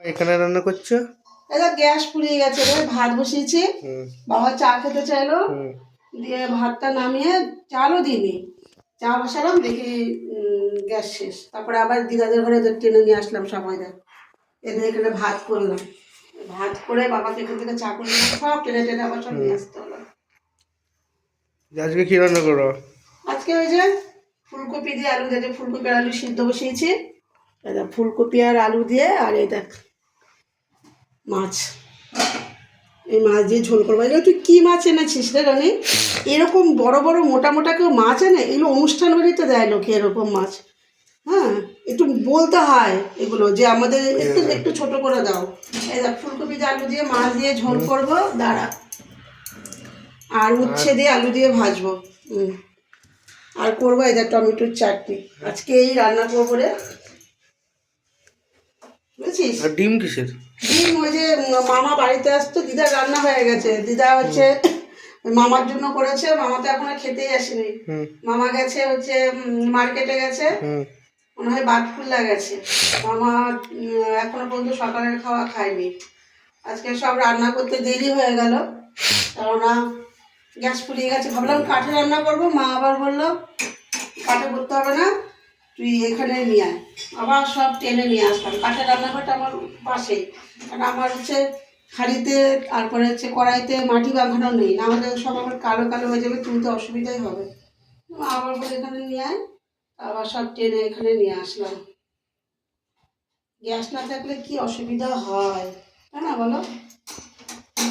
এখানে রান্না করছ? এটা গ্যাস পুড়িয়ে গেছে রে ভাত বসিয়েছি। বাবা চা খেতে চাইলো। দিয়ে ভাতটা নামিয়ে চালও দিইনি। চা বসালাম দেখি গ্যাস শেষ। তারপরে আবার দিদাদের ঘরে এদের টেনে নিয়ে আসলাম দেখ। এদের এখানে ভাত করলাম। ভাত করে বাবাকে এখান থেকে চা করে সব টেনে টেনে আবার সব নিয়ে আসতে হলো। আজকে কি রান্না করো? আজকে ওই যে ফুলকপি দিয়ে আলু দিয়ে ফুলকপি আর আলু সিদ্ধ বসিয়েছি। ফুলকপি আর আলু দিয়ে আর এই দেখ মাছ। এই মাছ দিয়ে ঝোল করব। এগুলো তুই কী মাছ এনেছিস রে রানি? এরকম বড় বড় মোটা মোটা কেউ মাছ এনে এগুলো অনুষ্ঠান বাড়িতে দেয় লোকে এরকম মাছ। হ্যাঁ একটু বলতে হয় এগুলো যে আমাদের একটু একটু ছোট করে দাও। ফুলকপি দিয়ে আলু দিয়ে মাছ দিয়ে ঝোল করব দাঁড়া। আর উচ্ছে দিয়ে আলু দিয়ে ভাজবো। হুম। আর করব এই দেখ টমেটোর চাটনি। আজকে এই রান্না করব রে। বুঝেছিস ডিম কিসের? ডিম ওই যে মামা বাড়িতে আসতো দিদার রান্না হয়ে গেছে। দিদা হচ্ছে মামার জন্য করেছে মামা তো এখনও খেতেই আসেনি। মামা গেছে হচ্ছে মার্কেটে গেছে। মনে হয় বাদফুল্লা গেছে। মামা এখনও পর্যন্ত সকালের খাওয়া খায়নি। আজকে সব রান্না করতে দেরি হয়ে গেল। কেননা গ্যাস ফুরিয়ে গেছে। ভাবলাম কাঠে রান্না করব। মা আবার বলল কাঠে করতে হবে না। তুই এখানে নিয়ে আয়। আবার সব টেনে নিয়ে আসলাম। কাঠের রান্নাঘরটা আমার পাশে। কারণ আমার হচ্ছে হাঁড়িতে তারপরে হচ্ছে কড়াইতে মাটি বাঁধানো নেই। না হলে সব আবার কালো কালো হয়ে যাবে, তুলতে অসুবিধাই হবে। আবার বলে এখানে নিয়ে আয়। আবার সব টেনে এখানে নিয়ে আসলাম। গ্যাস না থাকলে কি অসুবিধা হয়? তাই না বলো?